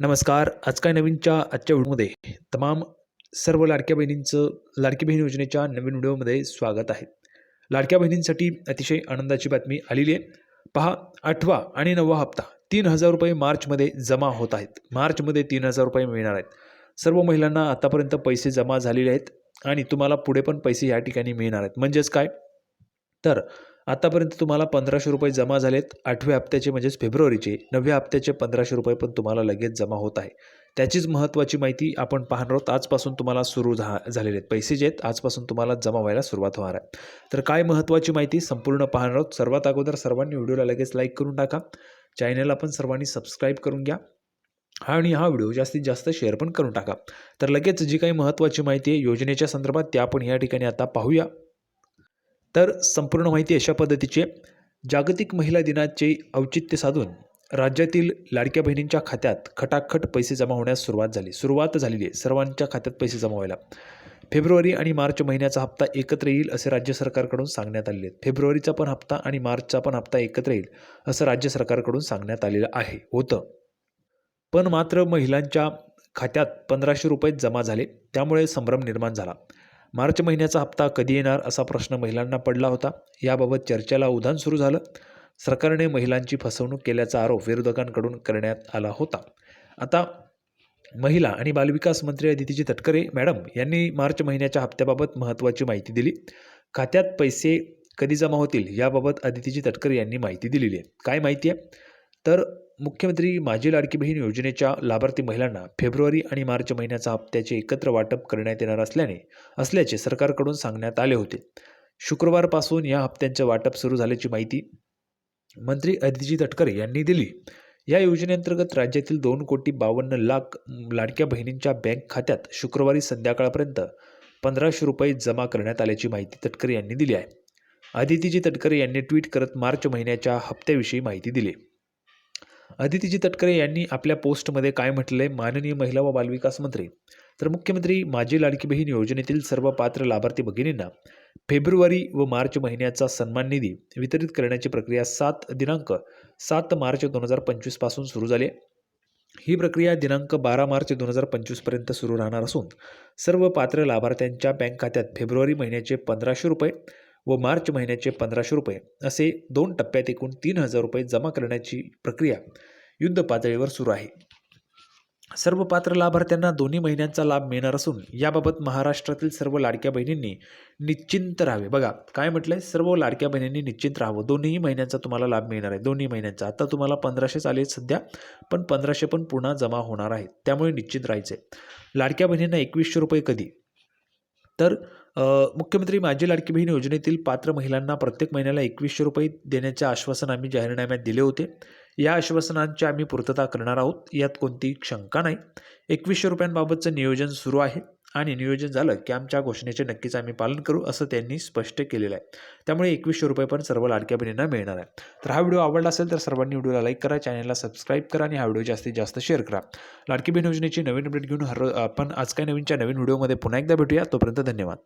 नमस्कार. आज काय नवीनच्या आजच्या व्हिडिओमध्ये तमाम सर्व लाडक्या बहिणींचं लाडकी बहीण योजनेच्या नवीन व्हिडिओमध्ये स्वागत आहे. लाडक्या बहिणींसाठी अतिशय आनंदाची बातमी आलेली आहे. पहा आठवा आणि नववा हप्ता तीन हजार रुपये मार्चमध्ये जमा होत आहेत. मार्चमध्ये तीन हजार रुपये मिळणार आहेत. सर्व महिलांना आतापर्यंत पैसे जमा झालेले आहेत आणि तुम्हाला पुढे पण पैसे या ठिकाणी मिळणार आहेत. म्हणजेच काय? तर आतापर्यंत तुम्हाला पंधराशे रुपये जमा झालेत. आठव्या हप्त्याचे म्हणजेच फेब्रुवारीचे. नवव्या हप्त्याचे पंधराशे रुपये पण तुम्हाला लगेच जमा होत आहे. त्याचीच महत्त्वाची माहिती आपण पाहणार आहोत. आजपासून तुम्हाला सुरू झा झालेले आहेत. पैसे जे आहेत आजपासून तुम्हाला जमा व्हायला सुरुवात होणार आहे. तर काय महत्त्वाची माहिती संपूर्ण पाहणार आहोत. सर्वात अगोदर सर्वांनी व्हिडिओला लगेच लाईक करून टाका. चॅनलला पण सर्वांनी सबस्क्राईब करून घ्या. आणि हा व्हिडिओ जास्तीत जास्त शेअर पण करून टाका. तर लगेच जी काही महत्त्वाची माहिती आहे योजनेच्या संदर्भात त्या आपण या ठिकाणी आता पाहूया. तर संपूर्ण माहिती अशा पद्धतीची जागतिक महिला दिनाचे औचित्य साधून राज्यातील लाडक्या बहिणींच्या खात्यात खटाखट पैसे जमा होण्यास सुरुवात झाली. सुरुवात झालेली आहे सर्वांच्या खात्यात पैसे जमा व्हायला. फेब्रुवारी आणि मार्च महिन्याचा हप्ता एकत्र येईल असे राज्य सरकारकडून सांगण्यात आलेले आहेत. फेब्रुवारीचा पण हप्ता आणि मार्चचा पण हप्ता एकत्र येईल असं राज्य सरकारकडून सांगण्यात आलेलं आहे. होतं. पण मात्र महिलांच्या खात्यात पंधराशे रुपये जमा झाले. त्यामुळे संभ्रम निर्माण झाला. मार्च महिन्याचा हप्ता कधी येणार असा प्रश्न महिलांना पडला होता. याबाबत चर्चेला उधाण सुरू झालं. सरकारने महिलांची फसवणूक केल्याचा आरोप विरोधकांकडून करण्यात आला होता. आता महिला आणि बालविकास मंत्री अदितीजी तटकरे मॅडम यांनी मार्च महिन्याच्या हप्त्याबाबत महत्त्वाची माहिती दिली. खात्यात पैसे कधी जमा होतील याबाबत अदितीजी तटकरे यांनी माहिती दिलेली आहे. काय माहिती आहे? तर मुख्यमंत्री माझी लाडकी बहीण योजनेच्या लाभार्थी महिलांना फेब्रुवारी आणि मार्च महिन्याचा हप्त्याचे एकत्र वाटप करण्यात येणार असल्याने असल्याचे सरकारकडून सांगण्यात आले होते. शुक्रवारपासून या हप्त्यांचे वाटप सुरू झाल्याची माहिती मंत्री अदिती तटकरे यांनी दिली. या योजनेअंतर्गत राज्यातील दोन कोटी बावन्न लाख लाडक्या बहिणींच्या बँक खात्यात शुक्रवारी संध्याकाळपर्यंत पंधराशे रुपये जमा करण्यात आल्याची माहिती तटकरे यांनी दिली आहे. अदितीजी तटकरे यांनी ट्विट करत मार्च महिन्याच्या हप्त्याविषयी माहिती दिली. अदितीजी तटकरे यांनी आपल्या पोस्टमध्ये काय म्हटलंय माननीय महिला व बालविकास मंत्री तर मुख्यमंत्री माझी लाडकी बहीण योजनेतील सर्व पात्र लाभार्थी भगिनींना फेब्रुवारी व मार्च महिन्याचा सन्मान निधी वितरित करण्याची प्रक्रिया सात दिनांक सात मार्च दोन हजार पंचवीसपासून सुरू झाली आहे. ही प्रक्रिया दिनांक बारा मार्च दोन हजार पंचवीसपर्यंत सुरू राहणार असून सर्व पात्र लाभार्थ्यांच्या बँक खात्यात फेब्रुवारी महिन्याचे पंधराशे रुपये व मार्च महिन्याचे पंधराशे रुपये असे दोन टप्प्यात एकूण तीन हजार रुपये जमा करण्याची प्रक्रिया युद्ध पातळीवर सुरू आहे. सर्व पात्र लाभार्थ्यांना दोन्ही महिन्यांचा लाभ मिळणार असून याबाबत महाराष्ट्रातील सर्व लाडक्या बहिणींनी निश्चिंत राहावे. बघा काय म्हटलंय? सर्व लाडक्या बहिणींनी निश्चिंत राहावं. दोन्ही महिन्यांचा तुम्हाला लाभ मिळणार आहे. दोन्ही महिन्यांचा. आता तुम्हाला पंधराशे आले सध्या पण पंधराशे पण पुन्हा जमा होणार आहेत. त्यामुळे निश्चिंत राहायचे लाडक्या बहिणींना एकवीसशे रुपये कधी? तर मुख्यमंत्री माझी लाडकी बहीण योजनेतील पात्र महिलांना प्रत्येक महिन्याला एकवीसशे रुपये देण्याचे आश्वासन आम्ही जाहीरनाम्यात दिले होते. या आश्वासनांची आम्ही पूर्तता करणार आहोत. यात कोणतीही शंका नाही. एकवीसशे रुपयांबाबतचं नियोजन सुरू आहे. आणि नियोजन झालं की आमच्या घोषणेचे नक्कीच आम्ही पालन करू असं त्यांनी स्पष्ट केलेलं आहे. त्यामुळे एकवीसशे रुपये पण सर्व लाडक्या बहिणींना मिळणार आहे. तर हा व्हिडिओ आवडला असेल तर सर्वांनी व्हिडिओला लाईक करा चॅनलला सबस्क्राईब करा आणि हा व्हिडिओ जास्तीत जास्त शेअर करा. लाडकी बहीण योजनेची नवीन अपडेट घेऊन हर आपण आज काय नवीनच्या नवीन व्हिडिओमध्ये पुन्हा एकदा भेटूया. तोपर्यंत धन्यवाद.